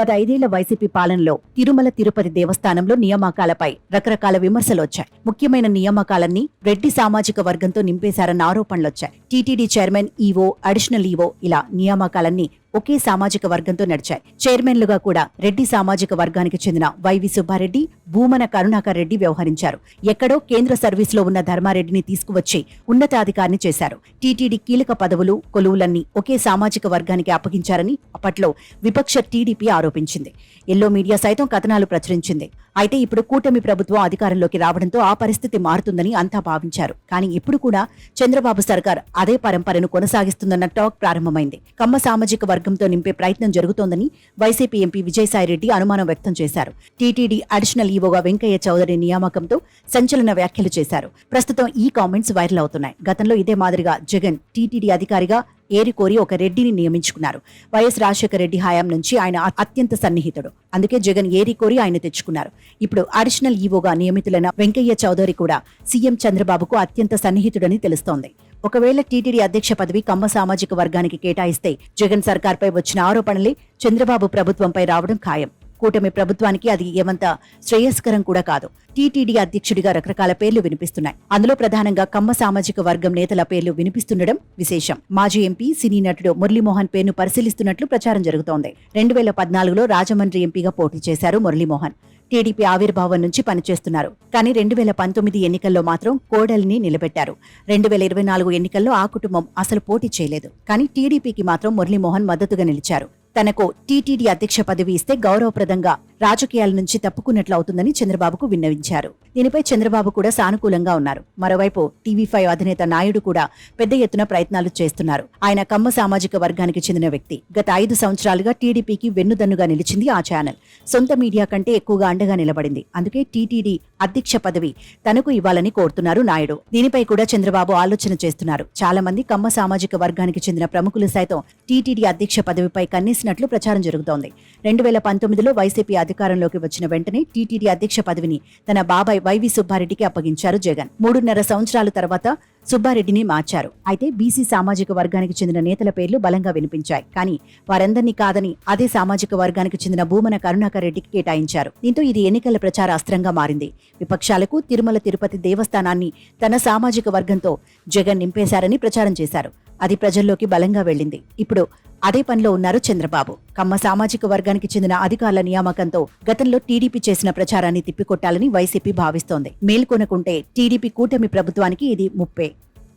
గత ఐదేళ్ళ వైసీపీ పాలనలో తిరుమల తిరుపతి దేవస్థానంలో నియామకాలపై రకరకాల విమర్శలు వచ్చాయి ముఖ్యమైన నియామకాలన్నీ రెడ్డి సామాజిక వర్గంతో నింపేశారన్న ఆరోపణలొచ్చాయి. TTD chairman EO additional EO ఇలా నియామకాలన్నీ ఒకే సామాజిక వర్గంతో నడిచాయి. చైర్మన్లుగా కూడా రెడ్డి సామాజిక వర్గానికి చెందిన వైవి సుబ్బారెడ్డి భూమన కరుణాకర్ రెడ్డి వ్యవహరించారు. ఎక్కడో కేంద్ర సర్వీసులో ఉన్న ధర్మారెడ్డిని తీసుకువచ్చి ఉన్నతాధికారిని చేశారు. టీటీడీ కీలక పదవులు కొలువులన్నీ ఒకే సామాజిక వర్గానికి అప్పగించారని అప్పట్లో విపక్ష టీడీపీ ఆరోపించింది. ఎల్లో మీడియా సైతం కథనాలు ప్రచురించింది. అయితే ఇప్పుడు కూటమి ప్రభుత్వం అధికారంలోకి రావడంతో ఆ పరిస్థితి మారుతుందని అంతా భావించారు. కానీ ఇప్పుడు కూడా చంద్రబాబు సర్కార్ అదే పరంపరను కొనసాగిస్తుందన్న టాక్ ప్రారంభమైంది. కమ్మ సామాజిక వర్గంతో నింపే ప్రయత్నం జరుగుతోందని వైసీపీ ఎంపీ విజయసాయిరెడ్డి అనుమానం వ్యక్తం చేశారు. టీటీడీ అడిషనల్ ఈవోగా వెంకయ్య చౌదరి నియామకంతో సంచలన వ్యాఖ్యలు చేశారు. ప్రస్తుతం ఈ కామెంట్స్ వైరల్ అవుతున్నాయి. గతంలో ఇదే మాదిరిగా జగన్ టీటీడీ అధికారిగా ఏరికోరి ఒక రెడ్డిని నియమించుకున్నారు. వైఎస్ రాజశేఖర రెడ్డి హయాం నుంచి ఆయన అత్యంత సన్నిహితుడు. అందుకే జగన్ ఏరికోరి ఆయన తెచ్చుకున్నారు. ఇప్పుడు అడిషనల్ ఈవోగా నియమితులైన వెంకయ్య చౌదరి కూడా సీఎం చంద్రబాబుకు అత్యంత సన్నిహితుడని తెలుస్తోంది. ఒకవేళ టీటీడీ అధ్యక్ష పదవి కమ్మ సామాజిక వర్గానికి కేటాయిస్తే జగన్ సర్కార్పై వచ్చిన ఆరోపణలే చంద్రబాబు ప్రభుత్వంపై రావడం ఖాయం. కూటమి ప్రభుత్వానికి అది ఏమంత శ్రేయస్కరం కూడా కాదు. టీటీడీ అధ్యక్షుడిగా రకరకాల పేర్లు వినిపిస్తున్నాయి. అందులో ప్రధానంగా కమ్మ సామాజిక వర్గం నేతల పేర్లు వినిపిస్తుండడం విశేషం. మాజీ ఎంపీ సినీ నటుడు మురళీమోహన్ పేరును పరిశీలిస్తున్నట్లు ప్రచారం జరుగుతోంది. రెండు వేల పద్నాలుగులో రాజమండ్రి ఎంపీగా పోటీ చేశారు మురళీమోహన్. టీడీపీ ఆవిర్భావం నుంచి పనిచేస్తున్నారు. కానీ రెండు వేల పంతొమ్మిది ఎన్నికల్లో మాత్రం కోడలిని నిలబెట్టారు. రెండు వేల ఇరవై నాలుగు ఎన్నికల్లో ఆ కుటుంబం అసలు పోటీ చేయలేదు. కానీ టీడీపీకి మాత్రం మురళీమోహన్ మద్దతుగా నిలిచారు. తనకు టీటీడీ అధ్యక్ష పదవి ఇస్తే గౌరవప్రదంగా రాజకీయాల నుంచి తప్పుకున్నట్లు అవుతుందని చంద్రబాబుకు విన్నవించారు. దీనిపై చంద్రబాబు కూడా సానుకూలంగా ఉన్నారు. మరోవైపు టీవీ ఫైవ్ అధినేత నాయుడు కూడా పెద్ద ఎత్తున ప్రయత్నాలు చేస్తున్నారు. ఆయన కమ్మ సామాజిక వర్గానికి చెందిన వ్యక్తి. గత ఐదు సంవత్సరాలుగా టీడీపీకి వెన్నుదన్నుగా నిలిచింది ఆ ఛానల్. సొంత మీడియా కంటే ఎక్కువగా అండగా నిలబడింది. అందుకే టీటీడీ అధ్యక్ష పదవి తనకు ఇవ్వాలని కోరుతున్నారు నాయుడు. దీనిపై కూడా చంద్రబాబు ఆలోచన చేస్తున్నారు. చాలా మంది కమ్మ సామాజిక వర్గానికి చెందిన ప్రముఖులు సైతం టీటీడీ అధ్యక్ష పదవిపై కన్నేసినట్లు ప్రచారం జరుగుతోంది. రెండు వేల పంతొమ్మిదిలో వైసీపీ అధికారంలోకి వచ్చిన వెంటనే టీటీడీ అధ్యక్ష పదవిని తన బాబాయ్ వైవి సుబ్బారెడ్డికి అప్పగించారు జగన్. మూడున్నర సంవత్సరాల తర్వాత సుబ్బారెడ్డిని మార్చారు. అయితే బీసీ సామాజిక వర్గానికి చెందిన నేతల పేర్లు బలంగా వినిపించాయి. కానీ వారందరినీ కాదని అదే సామాజిక వర్గానికి చెందిన భూమన కరుణాకర్ రెడ్డికి కేటాయించారు. దీంతో ఇది ఎన్నికల ప్రచార అస్త్రంగా మారింది. విపక్షాలకు తిరుమల తిరుపతి దేవస్థానాన్ని తన సామాజిక వర్గంతో జగన్ నింపేశారని ప్రచారం చేశారు. అది ప్రజల్లోకి బలంగా వెళ్ళింది. ఇప్పుడు అదే పనిలో ఉన్నారు చంద్రబాబు. కమ్మ సామాజిక వర్గానికి చెందిన అధికారుల నియామకంతో గతంలో టీడీపీ చేసిన ప్రచారాన్ని తిప్పికొట్టాలని వైసీపీ భావిస్తోంది. మేల్కొనకుంటే టీడీపీ కూటమి ప్రభుత్వానికి ఇది ముప్పే.